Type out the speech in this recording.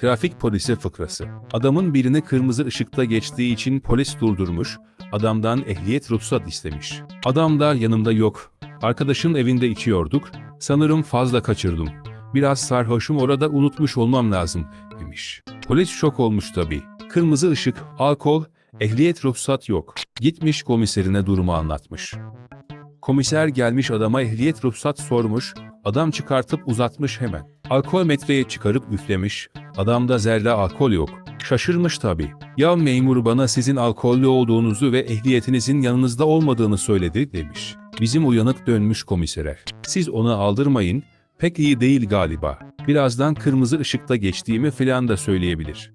Trafik polisi fıkrası. Adamın birine kırmızı ışıkta geçtiği için polis durdurmuş, adamdan ehliyet ruhsat istemiş. Adam da yanımda yok. Arkadaşın evinde içiyorduk, sanırım fazla kaçırdım. Biraz sarhoşum orada unutmuş olmam lazım, demiş. Polis şok olmuş tabii. Kırmızı ışık, alkol, ehliyet ruhsat yok. Gitmiş komiserine durumu anlatmış. Komiser gelmiş adama ehliyet ruhsat sormuş, adam çıkartıp uzatmış hemen. Alkol metreye çıkarıp üflemiş, adamda zerre alkol yok. Şaşırmış tabii. Ya memur bana sizin alkollü olduğunuzu ve ehliyetinizin yanınızda olmadığını söyledi demiş. Bizim uyanık dönmüş komisere. Siz onu aldırmayın, pek iyi değil galiba. Birazdan kırmızı ışıkta geçtiğimi filan da söyleyebilir.